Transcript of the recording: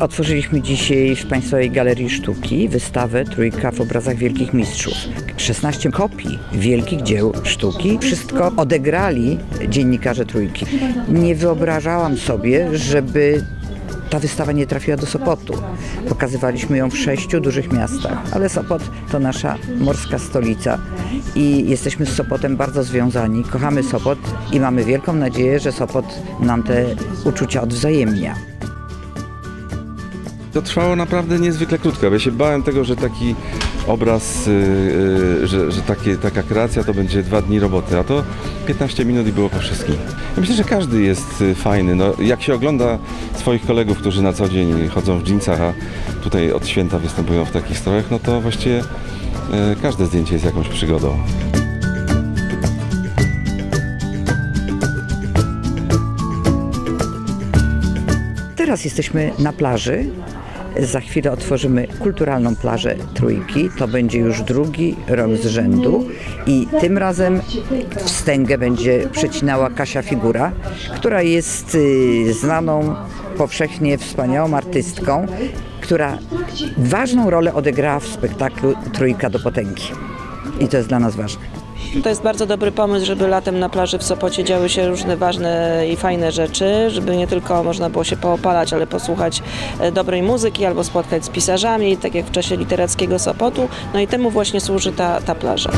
Otworzyliśmy dzisiaj w Państwowej Galerii Sztuki wystawę Trójka w obrazach Wielkich Mistrzów. 16 kopii wielkich dzieł sztuki. Wszystko odegrali dziennikarze Trójki. Nie wyobrażałam sobie, żeby ta wystawa nie trafiła do Sopotu. Pokazywaliśmy ją w sześciu dużych miastach, ale Sopot to nasza morska stolica i jesteśmy z Sopotem bardzo związani. Kochamy Sopot i mamy wielką nadzieję, że Sopot nam te uczucia odwzajemnia. To trwało naprawdę niezwykle krótko, ja się bałem tego, że taki obraz, yy, że, że takie, taka kreacja to będzie dwa dni roboty, a to 15 minut i było po wszystkim. Ja myślę, że każdy jest y, fajny. No, jak się ogląda swoich kolegów, którzy na co dzień chodzą w dżinsach, a tutaj od święta występują w takich strojach, no to właściwie yy, każde zdjęcie jest jakąś przygodą. Teraz jesteśmy na plaży. Za chwilę otworzymy kulturalną plażę Trójki. To będzie już drugi rok z rzędu i tym razem wstęgę będzie przecinała Kasia Figura, która jest y, znaną powszechnie wspaniałą artystką, która ważną rolę odegrała w spektaklu Trójka do potęgi. I to jest dla nas ważne. To jest bardzo dobry pomysł, żeby latem na plaży w Sopocie działy się różne ważne i fajne rzeczy, żeby nie tylko można było się poopalać, ale posłuchać e, dobrej muzyki albo spotkać z pisarzami, tak jak w czasie literackiego Sopotu. No i temu właśnie służy ta, ta plaża.